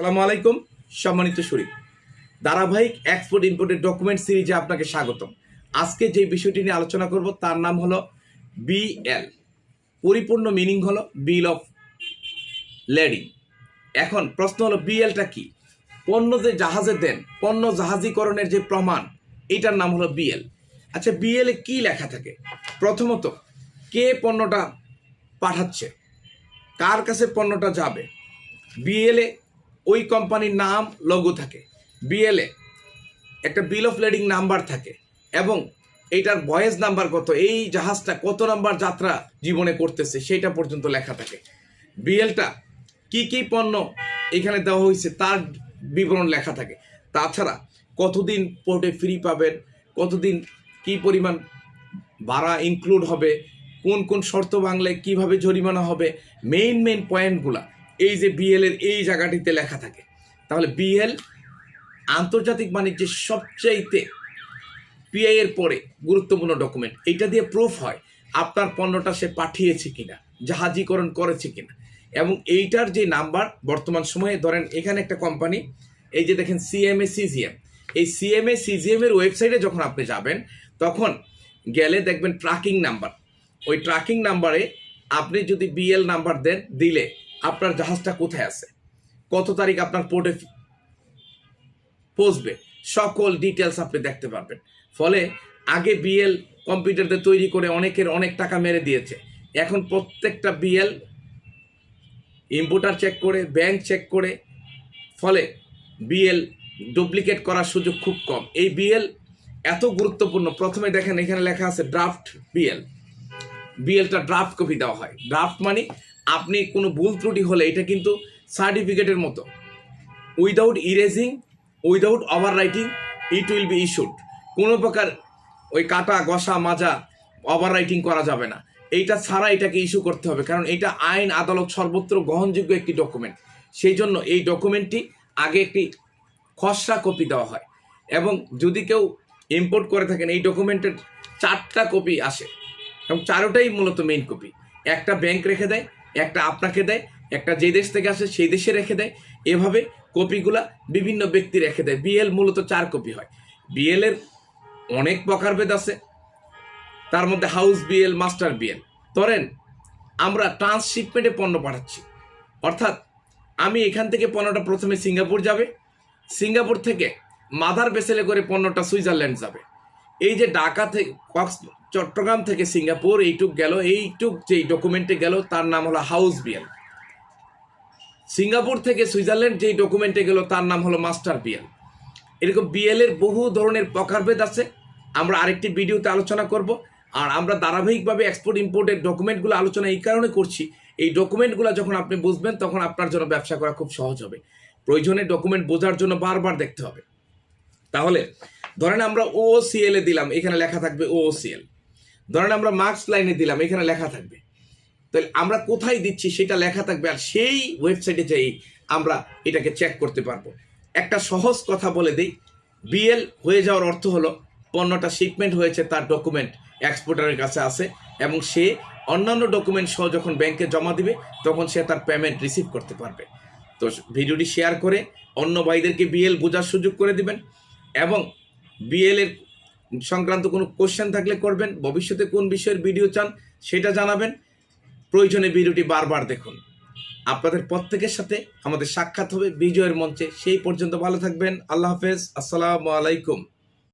সালামু আলাইকুম, সম্মানিত শরীফ ধারাবাহিক এক্সপোর্ট ইম্পোর্টের ডকুমেন্ট সিরিজে আপনাকে স্বাগতম। আজকে যে বিষয়টি নিয়ে আলোচনা করব, তার নাম হলো বিএল পরিপূর্ণ মিনিং হলো বিল অফ লেডিং এখন প্রশ্ন হলো বিএলটা কি? পণ্য যে জাহাজে দেন, পণ্য জাহাজীকরণের যে প্রমাণ, এটার নাম হলো বিএল আচ্ছা বিএল কি লেখা থাকে? প্রথমত, কে পণ্যটা পাঠাচ্ছে? কার কাছে পণ্যটা যাবে? বিএলএ ওই কোম্পানির নাম লোগো থাকে। বিএলএ, একটা বিল অফ লেডিং নাম্বার থাকে এবং এইটার ভয়েস নাম্বার কত, এই জাহাজটা কত নাম্বার যাত্রা জীবনে করতেছে সেটা পর্যন্ত লেখা থাকে। বিএলটা কি কি পণ্য এখানে দেওয়া হয়েছে তার বিবরণ লেখা থাকে। তাছাড়া কতদিন পোর্টে ফ্রি পাবেন, কতদিন কি পরিমাণ ভাড়া ইনক্লুড হবে, কোন কোন শর্ত বাংলায় কীভাবে জরিমানা হবে মেইন মেইন পয়েন্টগুলা এই যে বিএল এর এই জায়গাটিতে লেখা থাকে। তাহলে বিএল আন্তর্জাতিক বাণিজ্যের সবচাইতে পিআই এর পরে গুরুত্বপূর্ণ ডকুমেন্ট এটা দিয়ে প্রুফ হয় আপনার পণ্যটা সে পাঠিয়েছে কিনা, জাহাজীকরণ করেছে কিনা। এবং এইটার যে নাম্বার বর্তমান সময়ে ধরেন এখানে একটা কোম্পানি এই যে দেখেন সিএমএ সিজিএম এই সিএমএ সিজিএম এর ওয়েবসাইটে যখন আপনি যাবেন, তখন গেলে দেখবেন ট্র্যাকিং নাম্বার ওই ট্র্যাকিং নাম্বারে আপনি যদি বিএল নাম্বার দেন, দিলে আপনার জাহাজটা কোথায় আছে? কত তারিখ আপনার পোর্টে পৌঁছবে? সকল ডিটেলস আপনি দেখতে পারবেন। ফলে আগে বিএল কম্পিউটারতে তৈরি করে অনেকের অনেক টাকা মেরে দিয়েছে। এখন প্রত্যেকটা বিএল ইম্পোর্টার চেক করে ব্যাংক চেক করে, ফলে বিএল ডুপ্লিকেট করার সুযোগ খুব কম। এই বিএল এত গুরুত্বপূর্ণ। প্রথমে দেখেন এখানে লেখা আছে ড্রাফট বিএল বিএলটা ড্রাফট কপি দেওয়া হয়। ড্রাফট মানে আপনি কোনো ভুল ত্রুটি হলে এটা কিন্তু সার্টিফিকেটের মতো। Without erasing without over writing it will be issued কোনো প্রকার ওই কাটা গসা মাজা ওভার রাইটিং করা যাবে না। এইটা ছাড়া এটাকে ইস্যু করতে হবে, কারণ এটা আইন, আদালত সর্বত্র গ্রহণযোগ্য একটি ডকুমেন্ট সেই জন্য এই ডকুমেন্টটি আগে একটি খসড়া কপি দেওয়া হয়। এবং যদি কেউ ইম্পোর্ট করে থাকেন, এই ডকুমেন্টের চারটা কপি আসে। এবং চারোটাই মূলত মেইন কপি একটা ব্যাংক রেখে দেয় একটা আপনাকে দেয়, একটা যে দেশ থেকে আসে সেই দেশে রেখে দেয়। এভাবে কপিগুলা বিভিন্ন ব্যক্তি রেখে দেয়। বিএল মূলত চার কপি হয়। বিএল এর অনেক প্রকারভেদ আছে। তার মধ্যে হাউস বিএল মাস্টার বিএল ধরেন, আমরা ট্রান্সশিপমেন্টে পণ্য পাঠাচ্ছি। অর্থাৎ, আমি এখান থেকে পণ্যটা প্রথমে সিঙ্গাপুর যাবে। সিঙ্গাপুর থেকে মাদার বেসেলে করে পণ্যটা সুইজারল্যান্ড যাবে। এই যে ঢাকা থেকে কক্স চট্টগ্রাম থেকে সিঙ্গাপুর, এইটুক গেল, এইটুক যেই ডকুমেন্টে গেল, তার নাম হলো হাউস বিএল। সিঙ্গাপুর থেকে সুইজারল্যান্ড যেই ডকুমেন্টে গেল, তার নাম হলো মাস্টার বিএল। এরকম বিএল এর বহু ধরনের প্রকারভেদ আছে, আমরা আরেকটি ভিডিওতে আলোচনা করব, আর আমরা ধারাবাহিকভাবে এক্সপোর্ট ইম্পোর্টের ডকুমেন্টগুলো আলোচনা এই কারণে করছি, এই ডকুমেন্টগুলো যখন আপনি বুঝবেন, তখন আপনার জন্য ব্যবসা করা খুব সহজ হবে। প্রয়োজনে ডকুমেন্ট বোঝার জন্য বারবার দেখতে হবে। তাহলে ধরেন আমরা ও সিএল এ দিলাম, এখানে লেখা থাকবে ও সিএল ধরেন আমরা মার্কস লাইনে দিলাম, এখানে লেখা থাকবে। তাহলে আমরা কোথায় দিচ্ছি সেটা লেখা থাকবে আর সেই ওয়েবসাইটে যাই আমরা এটাকে চেক করতে পারব। একটা সহজ কথা বলে দিই বিএল হয়ে যাওয়ার অর্থ হলো পণ্যটা শিপমেন্ট হয়েছে, তার ডকুমেন্ট এক্সপোর্টারের কাছে আছে এবং সে অন্যান্য ডকুমেন্ট সহ যখন ব্যাংকে জমা দিবে, তখন সে তার পেমেন্ট রিসিভ করতে পারবে। তো ভিডিওটি শেয়ার করে অন্য ভাইদেরকে বিএল বোঝার সুযোগ করে দিবেন এবং বিএল এর সংক্রান্ত কোনো কোশ্চেন থাকলে করবেন। ভবিষ্যতে কোন বিষয়ের ভিডিও চান সেটা জানাবেন। প্রয়োজনে ভিডিওটি বারবার দেখুন। আপনাদের প্রত্যেকের সাথে আমাদের সাক্ষাৎ হবে বিজয়ের মঞ্চে। সেই পর্যন্ত ভালো থাকবেন। আল্লাহ হাফেজ। আসসালামু আলাইকুম।